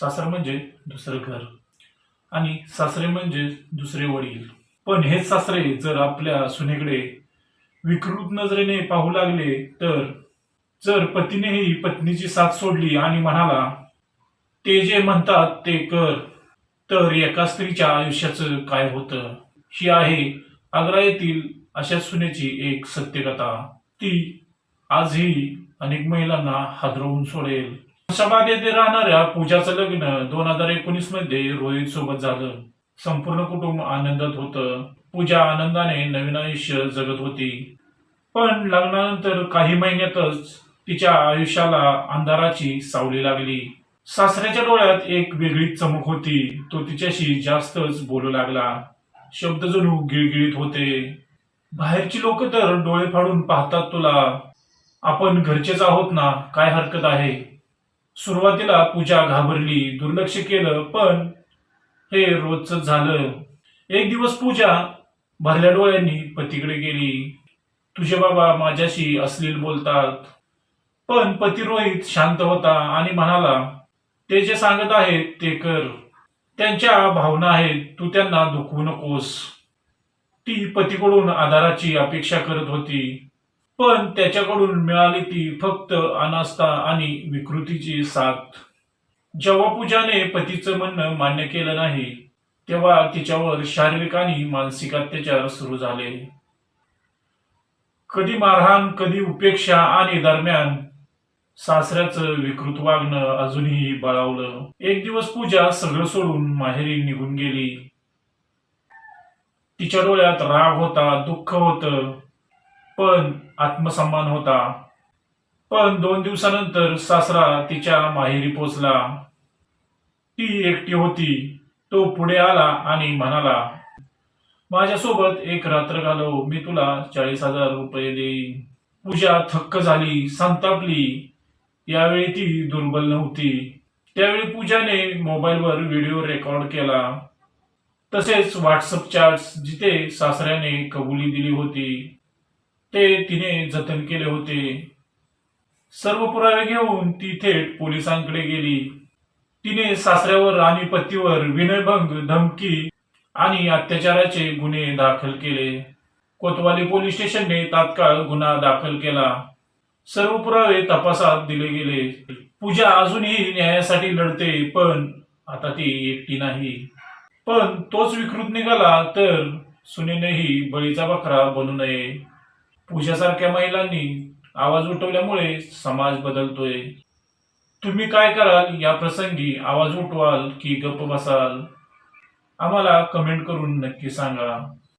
सासर म्हणजे दुसरं घर आणि सासरे म्हणजे दुसरे वडील. पण हेच सासरे जर आपल्या सुनेकडे विकृत नजरेने पाहू लागले तर जर पतीनेही पत्नीची साथ सोडली आणि म्हणाला ते जे म्हणतात ते कर तर एका स्त्रीच्या आयुष्याचं काय होतं? ही आहे आग्रा येथील अशा सुनेची एक सत्यकथा. ती आजही अनेक महिलांना हादरवून सोडेल. शबाद येथे राहणाऱ्या पूजाचं लग्न दोन हजार एकोणीसमध्ये रोहित सोबत झालं. संपूर्ण कुटुंब आनंदात होतं. पूजा आनंदाने नवीन आयुष्य जगत होती. पण लग्नानंतर काही महिन्यातच तिच्या आयुष्याला अंधाराची सावली लागली. सासऱ्याच्या डोळ्यात एक वेगळी चमक होती. तो तिच्याशी जास्तच बोलू लागला. शब्द जणू गिळगिळीत होते. बाहेरची लोक तर डोळे फाडून पाहतात तुला. आपण घरचेच आहोत ना? काय हरकत आहे? सुरुवातीला पूजा घाबरली दुर्लक्ष केलं पण हे रोजच झालं. एक दिवस पूजा भरल्या डोळ्यांनी पतीकडे गेली. तुझे बाबा माझ्याशी अश्लील बोलतात. पण पती रोहित शांत होता आणि म्हणाला ते जे सांगत आहेत ते कर. त्यांच्या भावना आहेत तू त्यांना दुखवू नकोस. ती पतीकडून आधाराची अपेक्षा करत होती. पण त्याच्याकडून मिळाली ती फक्त अनास्था आणि विकृतीची साथ. जेव्हा पूजाने पतीचं म्हणणं मान्य केलं नाही तेव्हा तिच्यावर शारीरिक आणि मानसिक अत्याचार सुरू झाले. कधी मारहाण कधी उपेक्षा आणि दरम्यान सासऱ्याचं विकृत वागणं अजूनही बळावलं. एक दिवस पूजा सगळं सोडून माहेरी निघून गेली. तिच्या डोळ्यात राग होता दुःख होतं. पण आत्मसन्मान होता. पण दोन दिवसानंतर सासरा तिच्या माहेरी पोचला. ती एकटी होती. तो पुढे आला आणि म्हणाला माझ्यासोबत एक रात्र घालव. मी तुला चाळीस हजार रुपये देईन. पूजा थक्क झाली संतापली. यावेळी ती दुर्बल नव्हती. त्यावेळी पूजाने मोबाईलवर व्हिडिओ रेकॉर्ड केला. तसेच व्हॉट्सअप चॅट्स जिथे सासऱ्याने कबुली दिली होती. ते तिने जतन केले होते. सर्व पुरावे घेऊन ती थेट पोलिसांकडे गेली. तिने सासऱ्यावर आणि पतीवर विनयभंग धमकी आणि अत्याचाराचे गुन्हे दाखल केले. कोतवाली पोलीस स्टेशनने तात्काळ गुन्हा दाखल केला. सर्व पुरावे तपासात दिले गेले. पूजा अजूनही न्यायासाठी लढते पण आता ती एकटी नाही. पण तोच विकृत निघाला तर सुनेनेही बळीचा बकरा बनू नये. पूजासारख्या महिलांनी आवाज उठवल्यामुळे समाज बदलतोय. तुम्ही काय कराल या प्रसंगी आवाज उठवाल की गप्प बसाल? आम्हाला कमेंट करून नक्की सांगा.